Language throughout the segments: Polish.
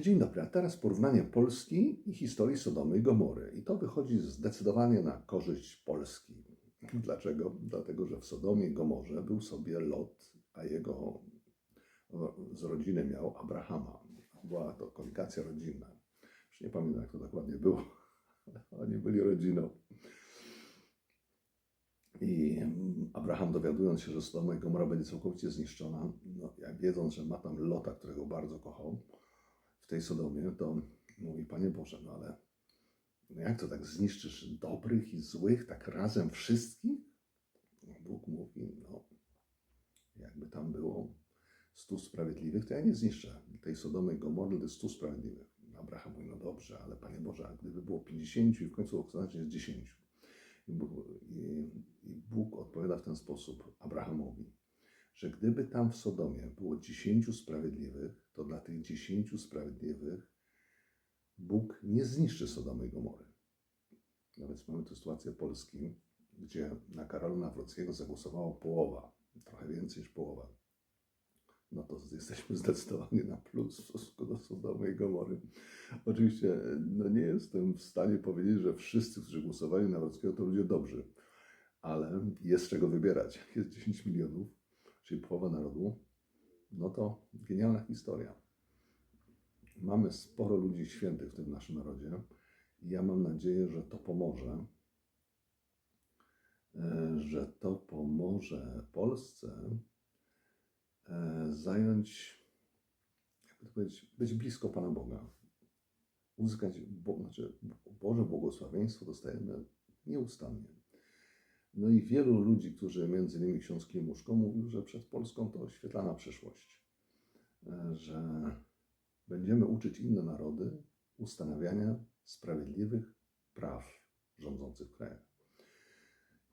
Dzień dobry, a teraz porównanie Polski i historii Sodomy i Gomory. I to wychodzi zdecydowanie na korzyść Polski. Dlaczego? Dlatego, że w Sodomie i Gomorze był sobie Lot, a jego z rodziny miał Abrahama. Była to koligacja rodzinna. Już nie pamiętam, jak to dokładnie było, ale oni byli rodziną. I Abraham dowiadując się, że Sodoma i Gomora będzie całkowicie zniszczona, no, jak wiedząc, że ma tam Lota, którego bardzo kochał tej Sodomie, to mówi, Panie Boże, no ale no jak to tak zniszczysz dobrych i złych, tak razem wszystkich? No Bóg mówi, no jakby tam było stu sprawiedliwych, to ja nie zniszczę tej Sodomy i Gomory, stu sprawiedliwych. Abraham mówi, no dobrze, ale Panie Boże, a gdyby było 50 i w końcu okazać jest 10. I Bóg, i, I Bóg odpowiada w ten sposób Abrahamowi, że gdyby tam w Sodomie było 10 sprawiedliwych, to dla tych 10 sprawiedliwych Bóg nie zniszczy Sodomy i Gomory. No więc mamy tu sytuację Polski, gdzie na Karola Nawrockiego zagłosowało połowa, trochę więcej niż połowa. No to jesteśmy zdecydowanie na plus w stosunku do Sodomy i Gomory. Oczywiście no nie jestem w stanie powiedzieć, że wszyscy, którzy głosowali na Nawrockiego, to ludzie dobrzy, ale jest czego wybierać. Jak jest 10 milionów, czyli połowa narodu, no to genialna historia. Mamy sporo ludzi świętych w tym naszym narodzie i ja mam nadzieję, że to pomoże, e, że to pomoże Polsce e, zająć, jakby to powiedzieć, być blisko Pana Boga. Uzyskać Bo, znaczy Boże błogosławieństwo dostajemy nieustannie. No i wielu ludzi, którzy między innymi ksiądz Klimuszko mówił, że przed Polską to świetlana przyszłość, E, że będziemy uczyć inne narody ustanawiania sprawiedliwych praw rządzących w krajach.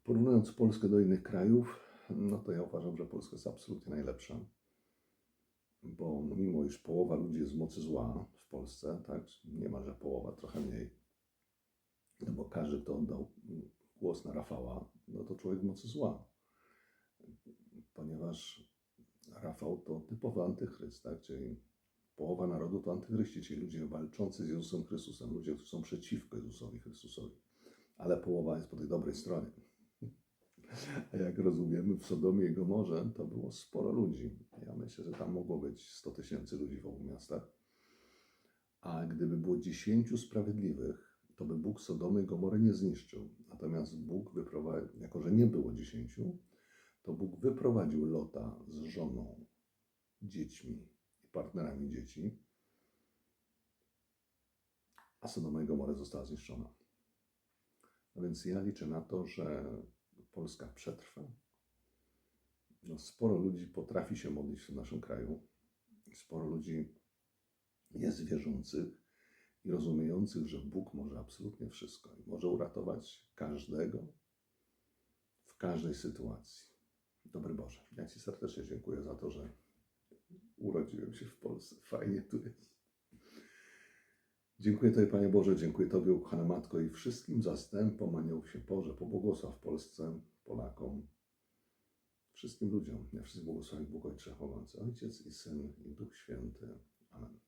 Porównując Polskę do innych krajów, no to ja uważam, że Polska jest absolutnie najlepsza, bo mimo iż połowa ludzi jest z mocy zła w Polsce, tak, niemalże połowa, trochę mniej, no bo każdy, kto oddał głos na Rafała, to człowiek mocy zła, ponieważ Rafał to typowy antychryst, tak, czyli połowa narodu to antychryści, czyli ludzie walczący z Jezusem Chrystusem, ludzie, którzy są przeciwko Jezusowi Chrystusowi, ale połowa jest po tej dobrej stronie. A jak rozumiemy, w Sodomie i Gomorze to było sporo ludzi. Ja myślę, że tam mogło być 100 tysięcy ludzi w obu miastach. A gdyby było 10 sprawiedliwych, to by Bóg Sodomy i Gomory nie zniszczył. Natomiast Bóg wyprowadził, jako że nie było 10, to Bóg wyprowadził Lota z żoną, dziećmi i partnerami dzieci, a Sodoma i została zniszczona. A więc ja liczę na to, że Polska przetrwa. No, sporo ludzi potrafi się modlić w naszym kraju. Sporo ludzi jest wierzących i rozumiejących, że Bóg może absolutnie wszystko i może uratować każdego w każdej sytuacji. Dobry Boże, ja Ci serdecznie dziękuję za to, że urodziłem się w Polsce. Fajnie tu jest. Dziękuję Tobie, Panie Boże, dziękuję Tobie, ukochana Matko, i wszystkim zastępom aniołów się Boże, pobłogosław Polsce, Polakom, wszystkim ludziom. Ja wszystkich błogosławię Bóg Ojcze Chowający, Ojciec i Syn i Duch Święty. Amen.